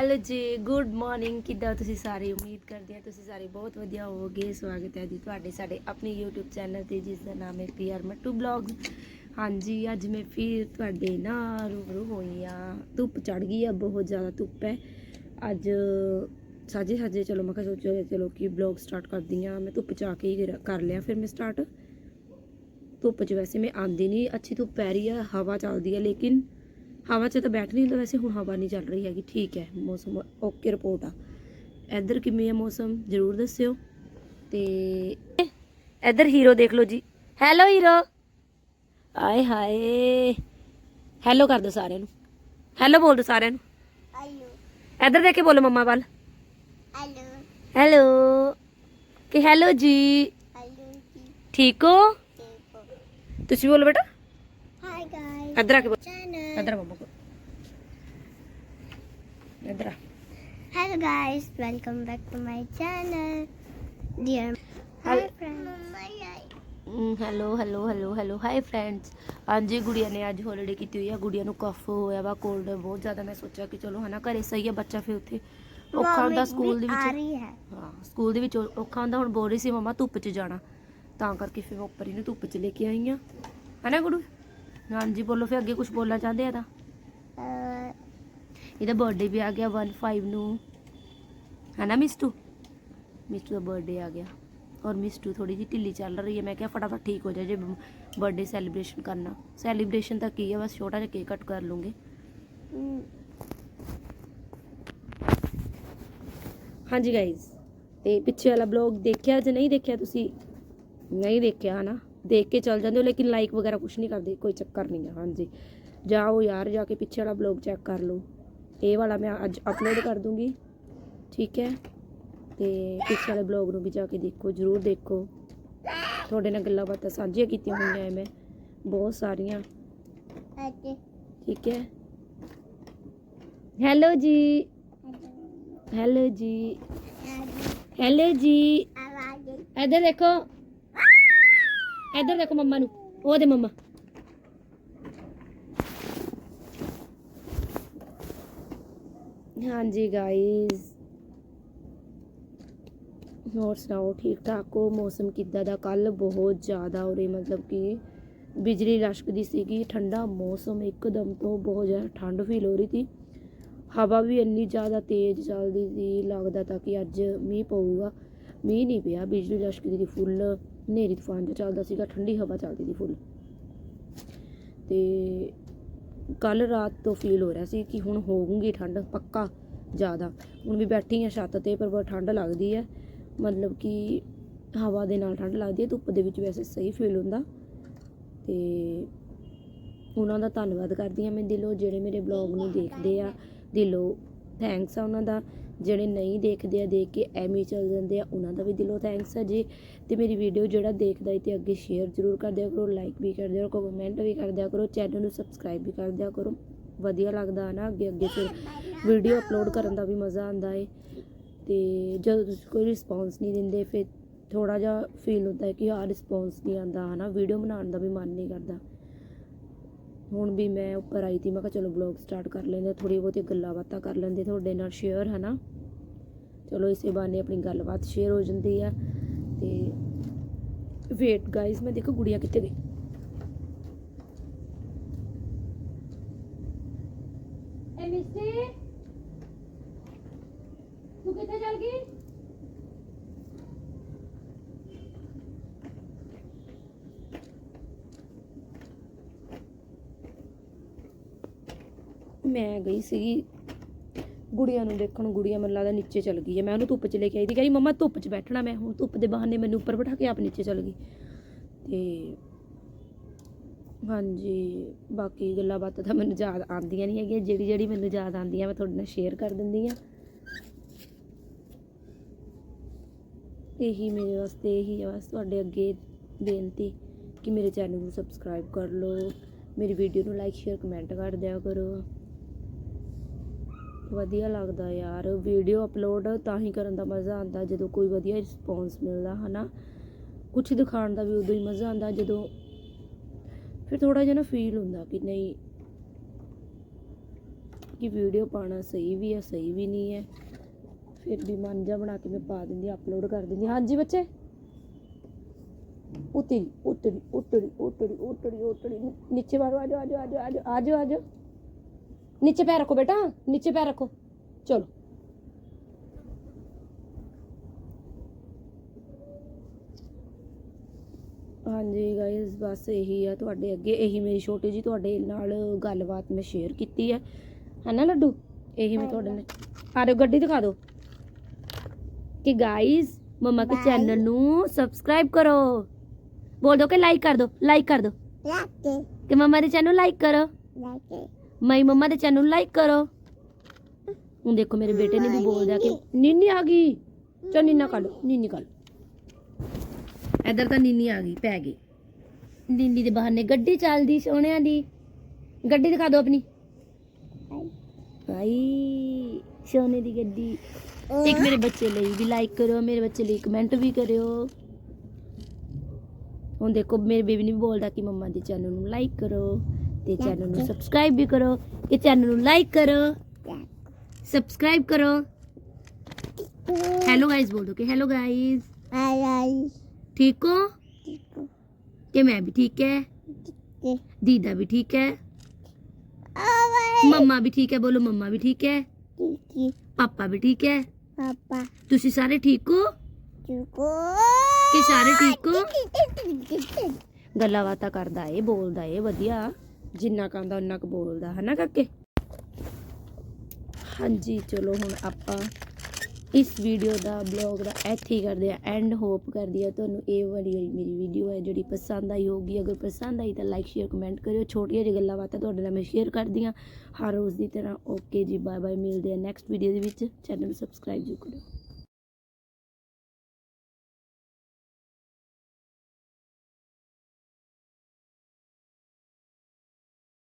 Hello ਜੀ good morning ਕਿੱਦਾਂ ਤੁਸੀਂ ਸਾਰੇ? ਉਮੀਦ ਕਰਦੇ ਹਾਂ ਤੁਸੀਂ ਸਾਰੇ ਬਹੁਤ ਵਧੀਆ ਹੋਵੋਗੇ। ਸਵਾਗਤ ਹੈ ਜੀ ਤੁਹਾਡੇ ਸਾਡੇ ਆਪਣੇ YouTube ਚੈਨਲ ਤੇ, ਜਿਸ ਦਾ ਨਾਮ ਹੈ ਪੀਆਰ ਮੱਟੂ ਬਲੌਗ ਹਾਂਜੀ, ਅੱਜ ਮੈਂ ਫਿਰ ਤੁਹਾਡੇ ਨਾਲ ਰੂਬਰੂ ਹੋਈ ਆ ਧੁੱਪ ਚੜ ਗਈ ਆ, ਬਹੁਤ ਜ਼ਿਆਦਾ ਧੁੱਪ ਹੈ। ਅੱਜ ਸਾਜੇ ਸਾਜੇ, ਚਲੋ ਮੈਂ ਕਿਹਾ ਸੋਚੋ ਚਲੋ ਕਿ ਬਲੌਗ ਸਟਾਰਟ ਕਰਦੀ ਆ ਮੈਂ ਧੁੱਪ ਚ ਆ ਕੇ ਹੀ ਕਰ- ਕਰ ਲਿਆ ਫਿਰ ਮੈਂ ਸਟਾਰਟ ਧੁੱਪ 'ਚ ਵੈਸੇ ਮੈਂ ਆਂਦੀ ਨਹੀਂ ਅੱਛੀ ਧੁੱਪ ਪੈ ਰਹੀ ਆ, ਹਵਾ ਚੱਲਦੀ ਹੈ ਲੇਕਿਨ ਹਵਾ 'ਚ ਤਾਂ ਬੈਠ ਨਹੀਂ ਹੁੰਦਾ ਵੈਸੇ ਹੁਣ ਹਵਾ ਨਹੀਂ ਚੱਲ ਰਹੀ ਹੈਗੀ। ਠੀਕ ਹੈ ਮੌਸਮ ਓਕੇ ਰਿਪੋਰਟ ਆ। ਇੱਧਰ ਕਿਵੇਂ ਹੈ ਮੌਸਮ ਜ਼ਰੂਰ ਦੱਸਿਓ। ਤੇ ਇੱਧਰ ਹੀਰੋ ਦੇਖ ਲਓ ਜੀ। ਹੈਲੋ ਹੀਰੋ ਆਏ ਹਾਏ। ਹੈਲੋ ਕਰ ਦੋ ਸਾਰਿਆਂ ਨੂੰ। ਹੈਲੋ ਬੋਲ ਦੋ ਸਾਰਿਆਂ ਨੂੰ। Hello. ਇੱਧਰ ਦੇਖ ਕੇ ਬੋਲੋ ਮੰਮਾ ਵੱਲ। Hello. ਹੈਲੋ ਕਿ ਹੈਲੋ ਜੀ। Hello. ਠੀਕ ਹੋ. ਤੁਸੀਂ ਬੋਲੋ ਬੇਟਾ। Hi guys. ਇੱਧਰ ਆ ਕੇ ਬੋਲ। Welcome back to my channel. Dear. Hello. Hi friends. Mama yai. Hello hello hello hello hi friends ਹਾਂਜੀ ਗੁੜੀਆ ਨੇ ਅੱਜ ਹੌਲੀਡੇ ਕੀਤੀ ਹੋਈ ਆ ਗੁੜੀਆ ਨੂੰ ਕਫ ਹੋਇਆ ਵਾ ਕੋਲਡ ਬਹੁਤ ਜ਼ਿਆਦਾ ਮੈਂ ਸੋਚਿਆ ਕਿ ਚਲੋ ਹਨਾ ਘਰੇ ਸਹੀ ਆ ਬੱਚਾ ਫਿਰ ਉੱਥੇ ਔਖਾ ਹੁੰਦਾ ਸਕੂਲ ਦੇ ਆ ਵਿੱਚ ਰਹੀ ਹੈ ਹਾਂ ਸਕੂਲ ਦੇ ਵਿੱਚ ਔਖਾ ਹੁੰਦਾ ਹੁਣ ਬੋਲ ਰਹੀ ਸੀ ਮਮਾ ਧੁੱਪ 'ਚ ਜਾਣਾ ਤਾਂ ਕਰਕੇ ਫਿਰ ਮੈਂ ਉੱਪਰ ਇਹਨੂੰ ਧੁੱਪ 'ਚ ਲੈ ਕੇ ਆਈ ਆ ਹਨਾ ਗੁੜੂ ਹਾਂਜੀ ਬੋਲੋ ਫਿਰ ਅੱਗੇ ਕੁਝ ਬੋਲਣਾ ਚਾਹੁੰਦੇ ਆ ਤਾਂ। ਇਹਦਾ ਬਰਥਡੇ ਵੀ ਆ ਗਿਆ 15 ਨੂੰ। ਹਨਾ ਮਿਸਟੂ ਮਿਸਟੂ ਦਾ ਬਰਥਡੇ ਆ ਗਿਆ। ਔਰ ਮਿਸਟੂ ਥੋੜੀ ਜਿਹੀ ਢਿੱਲੀ ਚੱਲ ਰਹੀ ਹੈ। ਮੈਂ ਕਿਹਾ ਫਟਾਫਟ ਠੀਕ ਹੋ ਜਾ ਜੇ ਬਰਥਡੇ ਸੈਲੀਬ੍ਰੇਸ਼ਨ ਕਰਨਾ। ਸੈਲੀਬ੍ਰੇਸ਼ਨ ਤਾਂ ਕੀ ਹੈ ਬਸ ਛੋਟਾ ਜਿਹਾ ਕੇਕ ਕੱਟ ਕਰ ਲੂੰਗੇ। ਹਾਂਜੀ ਗਾਇਜ਼ ਤੇ ਪਿੱਛੇ ਵਾਲਾ ਬਲੌਗ ਦੇਖਿਆ ਜਾਂ ਨਹੀਂ ਦੇਖਿਆ ਤੁਸੀਂ? ਨਹੀਂ ਦੇਖਿਆ ਹਨਾ ਦੇਖ ਕੇ ਚੱਲ ਜਾਂਦੇ ਹੋ ਲੇਕਿਨ ਲਾਈਕ ਵਗੈਰਾ ਕੁਝ ਨਹੀਂ ਕਰਦੇ ਕੋਈ ਚੱਕਰ ਨਹੀਂ ਹੈ ਹਾਂਜੀ ਜਾਓ ਯਾਰ ਜਾ ਕੇ ਪਿੱਛੇ ਵਾਲਾ ਬਲੌਗ ਚੈੱਕ ਕਰ ਲਓ ਇਹ ਵਾਲਾ ਮੈਂ ਅੱਜ ਅਪਲੋਡ ਕਰ ਦੂੰਗੀ ਠੀਕ ਹੈ ਤੇ ਪਿੱਛੇ ਵਾਲੇ ਬਲੌਗ ਨੂੰ ਵੀ ਜਾ ਕੇ ਦੇਖੋ ਜਰੂਰ ਦੇਖੋ ਤੁਹਾਡੇ ਨਾਲ ਗੱਲਾਂ ਬਾਤਾਂ ਸਾਂਝੀਆਂ ਕੀਤੀਆਂ ਹੋਈਆਂ ਐ ਮੈਂ ਬਹੁਤ ਸਾਰੀਆਂ ਅਤੇ ਠੀਕ ਹੈ ਹੈਲੋ ਜੀ ਹੈਲੋ ਜੀ ਹੈਲੋ ਜੀ ਆਵਾਜ਼ ਇੱਧਰ ਦੇਖੋ ਇੱਧਰ ਦੇਖੋ ਮੰਮਾ ਨੂੰ, ਉਹ ਦੇ ਮੰਮਾ। ਹਾਂਜੀ ਗਾਇਜ਼ ਹੋਰ ਸੁਣਾਓ ਠੀਕ ਠਾਕ ਹੋ? ਮੌਸਮ ਕਿੱਦਾਂ ਦਾ? ਕੱਲ ਬਹੁਤ ਜ਼ਿਆਦਾ ਉਰੇ ਮਤਲਬ ਕਿ ਬਿਜਲੀ ਲਸ਼ਕਦੀ ਸੀਗੀ, ਠੰਡਾ ਮੌਸਮ ਇੱਕਦਮ ਤੋਂ ਬਹੁਤ ਜ਼ਿਆਦਾ ਠੰਡ ਫੀਲ ਹੋ ਰਹੀ ਸੀ। ਹਵਾ ਵੀ ਇੰਨੀ ਜ਼ਿਆਦਾ ਤੇਜ਼ ਚੱਲਦੀ ਸੀ, ਲੱਗਦਾ ਤਾਂ ਕਿ ਅੱਜ ਮੀਂਹ ਪਊਗਾ। ਮੀਂਹ ਨਹੀਂ ਪਿਆ, ਬਿਜਲੀ ਲਸ਼ਕਦੀ ਦੀ ਫੁੱਲ ਹਨੇਰੀ ਤੂਫਾਨ ਜਿਹਾ ਚੱਲਦਾ ਸੀਗਾ, ਠੰਡੀ ਹਵਾ ਚੱਲਦੀ ਸੀ ਫੁੱਲ ਤੇ ਕੱਲ ਰਾਤ ਤੋਂ ਫੀਲ ਹੋ ਰਿਹਾ ਸੀ ਕਿ ਹੁਣ ਹੋਊਗੀ ਠੰਡ, ਪੱਕਾ ਜ਼ਿਆਦਾ। ਹੁਣ ਵੀ ਬੈਠੀ ਆ ਛੱਤ ਤੇ, ਪਰ ਬਹੁਤ ਠੰਡ ਲੱਗਦੀ ਹੈ। ਮਤਲਬ ਕਿ ਹਵਾ ਦੇ ਨਾਲ ਠੰਡ ਲੱਗਦੀ ਹੈ, ਧੁੱਪ ਦੇ ਵਿੱਚ ਵੈਸੇ ਸਹੀ ਫੀਲ ਹੁੰਦਾ। ਤੇ ਉਹਨਾਂ ਦਾ ਧੰਨਵਾਦ ਕਰਦੀ ਹਾਂ ਮੈਂ ਦਿਲੋਂ, ਜਿਹੜੇ ਮੇਰੇ ਬਲੌਗ ਨੂੰ ਦੇਖਦੇ ਆ। ਦਿਲੋਂ ਥੈਂਕਸ ਆ ਉਹਨਾਂ ਦਾ। ਜਿਹੜੇ ਨਹੀਂ ਦੇਖਦੇ ਆ, ਦੇਖ ਕੇ ਐਵੇਂ ਚੱਲ ਜਾਂਦੇ ਆ, ਉਹਨਾਂ ਦਾ ਵੀ ਦਿਲੋਂ ਥੈਂਕਸ ਹੈ ਜੀ। ਤੇ ਮੇਰੀ ਵੀਡੀਓ ਜਿਹੜਾ ਦੇਖਦਾ ਹੈ ਤੇ ਅੱਗੇ ਸ਼ੇਅਰ ਜ਼ਰੂਰ ਕਰ ਦਿਆ ਕਰੋ ਲਾਈਕ ਵੀ ਕਰ ਦਿਆ ਕਰੋ ਕਮੈਂਟ ਵੀ ਕਰ ਦਿਆ ਕਰੋ ਚੈਨਲ ਨੂੰ ਸਬਸਕ੍ਰਾਈਬ ਵੀ ਕਰ ਦਿਆ ਕਰੋ। ਵਧੀਆ ਲੱਗਦਾ ਹੈ ਨਾ ਅੱਗੇ ਅੱਗੇ ਫਿਰ ਵੀਡੀਓ ਅਪਲੋਡ ਕਰਨ ਦਾ ਵੀ ਮਜ਼ਾ ਆਉਂਦਾ ਏ। ਤੇ ਜਦੋਂ ਤੁਸੀਂ ਕੋਈ ਰਿਸਪੌਂਸ ਨਹੀਂ ਦਿੰਦੇ, ਫਿਰ ਥੋੜਾ ਜਿਹਾ ਫੀਲ ਹੁੰਦਾ ਹੈ ਕਿ ਆ ਰਿਸਪੌਂਸ ਨਹੀਂ ਆਉਂਦਾ, ਹਨਾ? ਵੀਡੀਓ ਬਣਾਉਣ ਦਾ ਵੀ ਮਨ ਨਹੀਂ ਕਰਦਾ। ਹੁਣ ਵੀ ਮੈਂ ਉੱਪਰ ਆਈ ਤੀ, ਮੈਂ ਕਿਹਾ ਚਲੋ ਬਲੌਗ ਸਟਾਰਟ ਕਰ ਲੈਂਦੇ ਥੋੜੀ ਬਹੁਤੀ ਗੱਲਾਂ ਬਾਤਾਂ ਕਰ ਲੈਂਦੇ ਤੁਹਾਡੇ ਨਾਲ ਸ਼ੇਅਰ ਹਨਾ? ਚਲੋ ਇਸੇ ਬਹਾਨੇ ਆਪਣੀ ਗੱਲਬਾਤ ਸ਼ੇਅਰ ਹੋ ਜਾਂਦੀ ਆ ਤੇ ਵੇਟ ਗਾਇਸ ਮੈਂ ਦੇਖੋ ਗੁੜੀਆ ਕਿੱਥੇ ਗਈ। ਏ ਮਿਸਟੀ ਤੂੰ ਕਿੱਥੇ ਚਲ ਗਈ? ਮੈਂ ਗਈ ਸੀਗੀ, ਗੁੜੀਆਂ ਨੂੰ ਦੇਖਣ, ਗੁੜੀਆ ਮੈਨੂੰ ਲੱਗਦਾ ਨੀਚੇ ਚਲ ਗਈ ਹੈ। ਮੈਂ ਉਹਨੂੰ ਧੁੱਪ 'ਚ ਲੈ ਕੇ ਆਈ ਸੀ ਕਹਿੰਦੀ, ਮੰਮਾ, ਧੁੱਪ 'ਚ ਬੈਠਣਾ, ਮੈਂ ਹੁਣ ਧੁੱਪ ਦੇ ਬਹਾਨੇ ਮੈਨੂੰ ਉੱਪਰ ਬਿਠਾ ਕੇ ਆਪ ਨੀਚੇ ਚਲ ਗਈ। ਤੇ ਹਾਂਜੀ, ਬਾਕੀ ਗੱਲਾਂ ਬਾਤਾਂ ਤਾਂ ਮੈਨੂੰ ਯਾਦ ਆਉਂਦੀਆਂ ਨਹੀਂ ਹੈਗੀਆਂ, ਜਿਹੜੀ ਜਿਹੜੀ ਮੈਨੂੰ ਯਾਦ ਆਉਂਦੀ ਆ ਮੈਂ ਤੁਹਾਡੇ ਨਾਲ ਸ਼ੇਅਰ ਕਰ ਦਿੰਦੀ ਆ ਇਹੀ ਮੇਰੇ ਵਾਸਤੇ, ਇਹੀ ਹੈ ਬਸ ਤੁਹਾਡੇ ਅੱਗੇ ਬੇਨਤੀ ਕਿ ਮੇਰੇ ਚੈਨਲ ਨੂੰ ਸਬਸਕ੍ਰਾਈਬ ਕਰ ਲਓ, ਮੇਰੀ ਵੀਡੀਓ ਨੂੰ ਲਾਈਕ ਸ਼ੇਅਰ ਕਮੈਂਟ ਕਰ ਦਿਆ ਕਰੋ। ਵਧੀਆ ਲੱਗਦਾ ਯਾਰ। ਵੀਡੀਓ ਅਪਲੋਡ ਤਾਂ ਹੀ ਕਰਨ ਦਾ ਮਜ਼ਾ ਆਉਂਦਾ, ਜਦੋਂ ਕੋਈ ਵਧੀਆ ਰਿਸਪੌਂਸ ਮਿਲਦਾ, ਹਨਾ? ਕੁਝ ਦਿਖਾਉਣ ਦਾ ਵੀ ਉਦੋਂ ਹੀ ਮਜ਼ਾ ਆਉਂਦਾ, ਜਦੋਂ ਫਿਰ ਥੋੜਾ ਜਿਹਾ ਨਾ ਫੀਲ ਹੁੰਦਾ ਕਿ ਨਹੀਂ, ਕਿ ਵੀਡੀਓ ਪਾਣਾ ਸਹੀ ਵੀ ਹੈ, ਸਹੀ ਵੀ ਨਹੀਂ ਹੈ। ਫਿਰ ਵੀ ਮਨ ਜਾ ਬਣਾ ਕੇ ਮੈਂ ਪਾ ਦਿੰਦੀ ਅਪਲੋਡ ਕਰ ਦਿੰਦੀ ਹਾਂਜੀ ਬੱਚੇ? ਉਤਰੀ ਉਤਰੀ ਉਤਰੀ ਉਤਰੀ ਉਤਰੀ ਉਤਰੀ ਨੀਚੇ ਮਾਰੋ ਆਜੋ ਆਜੋ ਆਜੋ ਆਜੋ ਆਜੋ ਆਜੋ नीचे पैर रखो बेटा नीचे पैर रखो चलो ਹਾਂਜੀ ਗਾਇਸ ਬਸ ਇਹੀ ਆ ਤੁਹਾਡੇ ਅੱਗੇ ਇਹੀ ਮੇਰੀ ਛੋਟੀ ਜੀ ਤੁਹਾਡੇ ਨਾਲ ਗੱਲਬਾਤ ਮੈਂ ਸ਼ੇਅਰ ਕੀਤੀ ਹੈ ਹਨਾ ਲੱਡੂ ਇਹੀ ਮੈਂ ਤੁਹਾਡੇ ਨਾਲ ਆ ਜਾਓ ਗੱਡੀ ਦਿਖਾ ਦਿਓ ਕਿ ਗਾਇਸ ਮਮਾ ਕੇ Bye. ਚੈਨਲ ਨੂੰ ਸਬਸਕ੍ਰਾਈਬ ਕਰੋ ਬੋਲ ਦੋ ਕਿ ਲਾਈਕ ਕਰ ਦੋ ਲਾਈਕ ਕਰ ਦੋ Lucky. ਕਿ ਮਮਾ ਦੇ ਚੈਨਲ ਨੂੰ ਲਾਈਕ ਕਰੋ Lucky. ਮਾਈ ਮੰਮਾ ਦੇ ਚੈਨਲ ਨੂੰ ਲਾਈਕ ਕਰੋ। ਹੁਣ ਦੇਖੋ ਮੇਰੇ ਬੇਟੇ ਨੇ ਵੀ ਬੋਲ ਦਿਆ ਕਿ ਨੀਨੀ ਆ ਗਈ। ਚਲ ਨੀਨਾ ਲਓ ਨੀਨੀ ਲਓ। ਇੱਧਰ ਤਾਂ ਨੀਨੀ ਆ ਗਈ ਪੈ ਗਈ। ਨੀਨੀ ਦੇ ਬਹਾਨੇ ਗੱਡੀ ਚੱਲਦੀ ਸੋਹਣਿਆਂ ਦੀ। ਗੱਡੀ ਦਿਖਾ ਦਿਓ ਆਪਣੀ। ਭਾਈ ਸੋਨੇ ਦੀ ਗੱਡੀ। ਇੱਕ ਮੇਰੇ ਬੱਚੇ ਲਈ ਵੀ ਲਾਈਕ ਕਰੋ ਮੇਰੇ ਬੱਚੇ ਲਈ ਕਮੈਂਟ ਵੀ ਕਰਿਓ। ਹੁਣ ਦੇਖੋ ਮੇਰੇ ਬੇਬੀ ਨੇ ਵੀ ਬੋਲਦਾ ਕਿ ਮੰਮਾ ਦੇ ਚੈਨਲ ਨੂੰ ਲਾਈਕ ਕਰੋ। ਤੇ ਚੈਨਲ ਨੂੰ ਸਬਸਕ੍ਰਾਈਬ ਵੀ ਕਰੋ ਇਹ ਚੈਨਲ ਨੂੰ ਲਾਈਕ ਕਰੋ ਸਬਸਕ੍ਰਾਈਬ ਕਰੋ ਹੈਲੋ ਗਾਇਸ ਬੋਲ ਦੋ ਕਿ ਹੈਲੋ ਗਾਇਸ Alright. ਠੀਕ ਹੋ ਕਿ ਮੈਂ ਵੀ ਠੀਕ ਹੈ ਦੀਦਾ ਵੀ ਠੀਕ ਹੈ Alright. ਮੰਮਾ ਵੀ ਠੀਕ ਹੈ ਬੋਲੋ ਮੰਮਾ ਵੀ ਠੀਕ ਹੈ Kiki. ਪਾਪਾ ਵੀ ਠੀਕ ਹੈ Papa. ਤੁਸੀਂ ਸਾਰੇ ਠੀਕ ਹੋ Chuko. ਕਿ ਸਾਰੇ ਠੀਕ ਹੋ ਗੱਲਾਂ ਬਾਤਾਂ ਕਰਦਾ ਏ ਬੋਲਦਾ ਏ ਵਧੀਆ ਜਿੰਨਾ ਕਹਿੰਦਾ ਉਨਾ ਕੁ ਬੋਲਦਾ, ਹਨਾ ਕਾਕੇ? ਹਾਂਜੀ, ਚਲੋ ਹੁਣ ਆਪਾਂ ਇਸ ਵੀਡੀਓ ਦਾ ਬਲੌਗ ਦਾ ਇੱਥੇ ਹੀ ਕਰਦੇ ਆ ਐਂਡ ਹੋਪ ਕਰਦੀ ਆ ਤੁਹਾਨੂੰ ਇਹ ਵਾਲੀ ਜਿਹੜੀ ਮੇਰੀ ਵੀਡੀਓ ਹੈ, ਜਿਹੜੀ ਪਸੰਦ ਆਈ ਹੋਊਗੀ। ਅਗਰ ਪਸੰਦ ਆਈ ਤਾਂ ਲਾਈਕ ਸ਼ੇਅਰ ਕਮੈਂਟ ਕਰਿਓ। ਛੋਟੀਆਂ ਜਿਹੀ ਗੱਲਾਂ ਬਾਤਾਂ ਤੁਹਾਡੇ ਨਾਲ ਮੈਂ ਸ਼ੇਅਰ ਕਰਦੀ ਹਾਂ। ਹਰ ਰੋਜ਼ ਦੀ ਤਰ੍ਹਾਂ ਓਕੇ ਜੀ ਬਾਏ ਬਾਏ ਮਿਲਦੇ ਆ ਨੈਕਸਟ ਵੀਡੀਓ ਦੇ ਵਿੱਚ। ਚੈਨਲ ਨੂੰ ਸਬਸਕ੍ਰਾਈਬ ਜ਼ਰੂਰ ਕਰਿਓ।